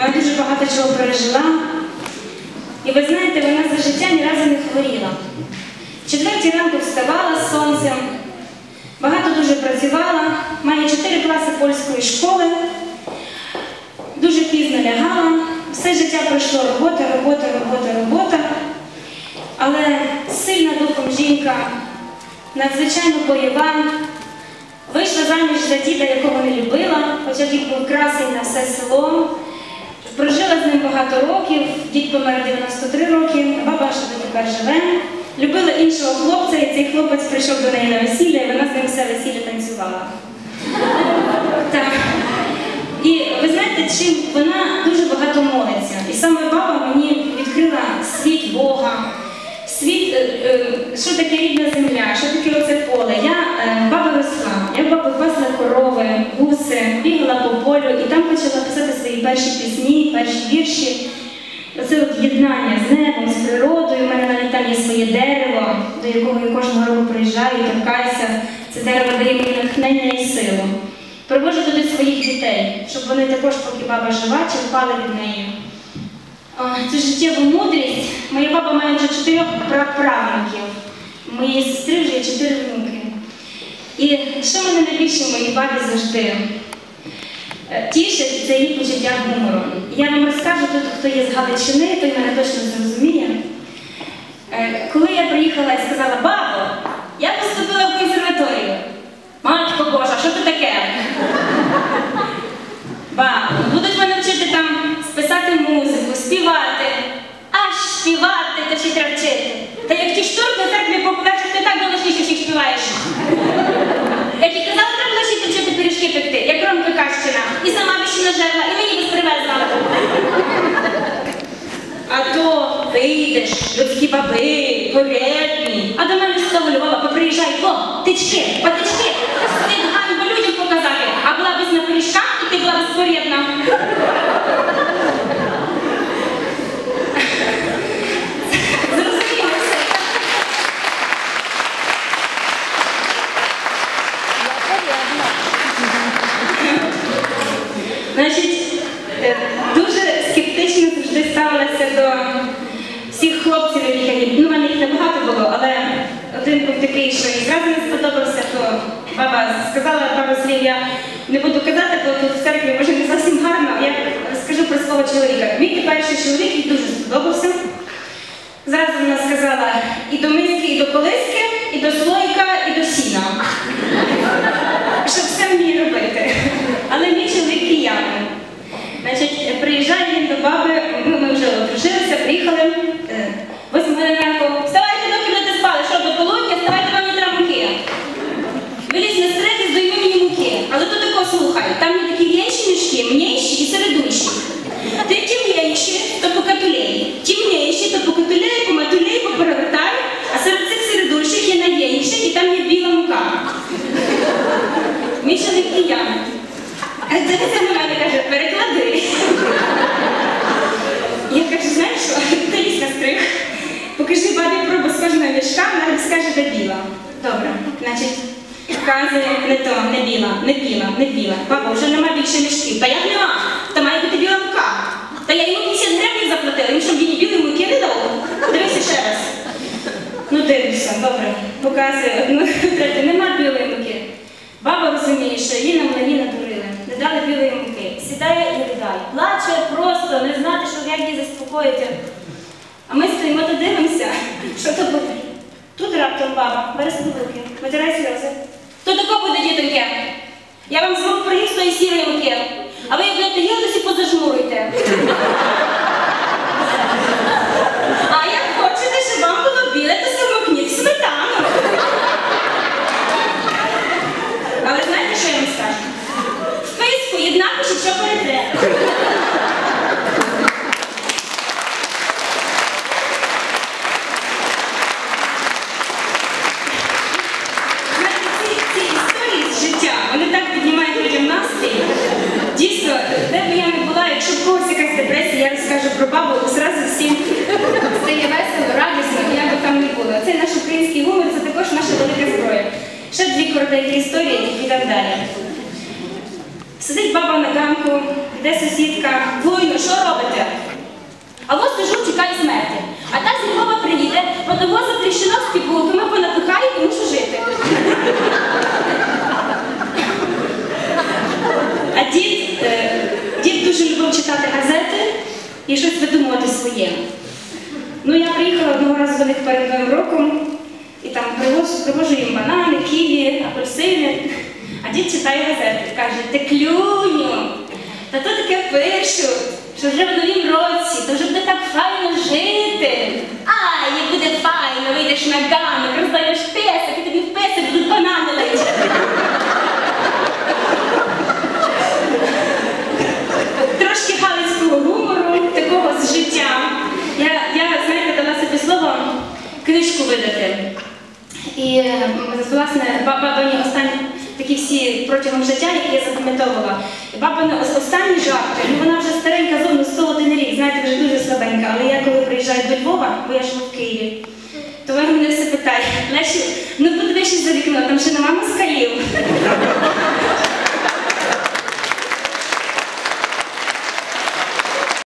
Вона дуже багато чого пережила. І ви знаєте, вона за життя ні разу не хворіла. Четвертій ранку вставала з сонцем, багато дуже працювала, має чотири класи польської школи, дуже пізно лягала. Все життя пройшло робота, робота, робота, робота. Але сильна духом жінка, надзвичайно бойова, вийшла заміж за діда, якого не любила, хоча дід був красий на все село. Прожила з ним багато років, дід помер 93 роки, баба ще дотепер живе. Любила іншого хлопця, і цей хлопець прийшов до неї на весілля, і вона з ним все весілля танцювала. Так. І ви знаєте, чим вона дуже багато молиться. І саме баба мені відкрила світ Бога, світ, е, е, що таке рідна земля, що таке оце поле. Я е, баба росла, я в баби пасла корови, гуси, бігала по полю і там перші пісні, перші вірші. Оце от єднання з небом, з природою. У мене навіть там є своє дерево, до якого я кожного року приїжджаю і торкаюся. Це дерево дає мені натхнення і силу. Привожу туди своїх дітей, щоб вони також, поки баба жива, черпали від неї. Цю життєву мудрість. Моя баба має вже чотирьох праправнуків. У моєї сестри вже є чотири внуки. І що мене найбільше моїй бабі завжди тішить, це її почуття гумору. Я вам розкажу, тут хто є з Галичини, той мене точно зрозуміє. Е, Коли я приїхала і сказала, бабо, я поступила в консерваторію. Матко Божа, що це таке? Бабо, будуть мене вчити там списати музику, співати. Аж співати, та ще й треба. Та як ті штурки, так тобі по ти так голосніше всіх співаєш. Як і казала, треба лише вчити пиріжки пекти, як Ромка Кащина. І нажерла, і мені без привезла. А то вийдеш, людські баби, порядні. А до мене з того Львова поприїжджай, о, тички, патички, стид ганьбу людям показати. А була б на пиріжках, і ти була б спорядна. Зрозуміло все. Значить, е, дуже скептично завжди ставилася до всіх хлопців, яких я люблю. Ну, в мене їх небагато було, але один був такий, що і зразу не сподобався, то баба сказала пару слів, я не буду казати, бо тут в церкві може не зовсім гарно. Я скажу про свого чоловіка. Мій перший чоловік їй дуже сподобався. Зразу вона сказала і до миски, і до колиски, і до слойка, і до сіна. Щоб все вміє робити. Але мій чоловік киянин. Значить, приїжджає він до баби, ну, ми вже одружилися, приїхали. е, Восьма година ранку. Вставайте, доки будете спали, що до полудня, вставайте вам не треба муки. Вилізь на стреті, здойми мені муки. Але то тако слухай, там є такі в'ячі мішки, мнєйші і середущі. Ти темніші, то покатулей. Темніші, то покатулей, поматулей, поперевертай, а серед цих середущих є надійніших, і там є біла мука. Мій чоловік киян. Дивиться на мене каже, переклади. Я кажу, знаєш що, ти лізь на стрих. Покажи бабі пробу схожу на мішка, вона скаже, де біла. Добре, значить, вказує не то, не біла, не біла, не біла. Баба, вже нема більше мішків. Та як нема? Та має бути біла мука. Та я йому 50 гривень заплатила, він щоб він білої муки не дав. Дивися ще раз. Ну дивишся, добре. Показує одну третю, нема білої муки. Баба розуміє, що її на млині надурили, не дали білої муки. Сідає і ридає. Плаче просто, не знати, що як її заспокоїти. А ми стоїмо та дивимося, що то буде. Тут раптом баба, бере спілки, витирає сльози. То тако буде, дітоньке. Я вам знову приніс тої сірої муки. А ви як їли, то всі позажмуруйте. А як хочете, щоб вам було біле, то самокніть сметану. Але знаєте, що я вам скажу? В списку єднако, що що перетре. Знаєте, ці, ці історії з життя, вони так піднімають людям настрій. Дійсно, де б я не була, якщо в когось якась депресія, я розкажу про бабу, зразу всім стає весело, радісно, як би там не було. Цей наш український гумор це також наша велика зброя. Ще дві коротенькі історії і підемо далі. Сидить баба на ганку, йде сусідка, буйно, що робите? А ось сижу, чекаю смерті. А та зі Львова приїде, понавозить тріщинок з пігулками, понапихає і мушу жити. А дід, е, дід дуже любив читати газети і щось видумувати своє. Ну, я приїхала одного разу до них перед Новим роком і там привожу, привожу їм банани, ківі, апельсини. А дід читає газети каже, ти клюню, та то таке пишу, що вже в новім році, то вже буде так файно жити. Ай, як буде файно, вийдеш на ганок, роздаєш песик, і тобі в песик будуть банани летіти. Трошки галицького гумору, такого з життя. Я, я знаєте, дала собі слово книжку видати. Е, власне баба бабині останні такі всі протягом життя, які я запам'ятовувала. Баба ос- останні жарти, ну вона вже старенька зовні 101 рік, знаєте, вже дуже слабенька. Але я коли приїжджаю до Львова, бо я живу в Києві, то вона мене все питає, Леші, ну подивися за вікно, там ще нема москалів.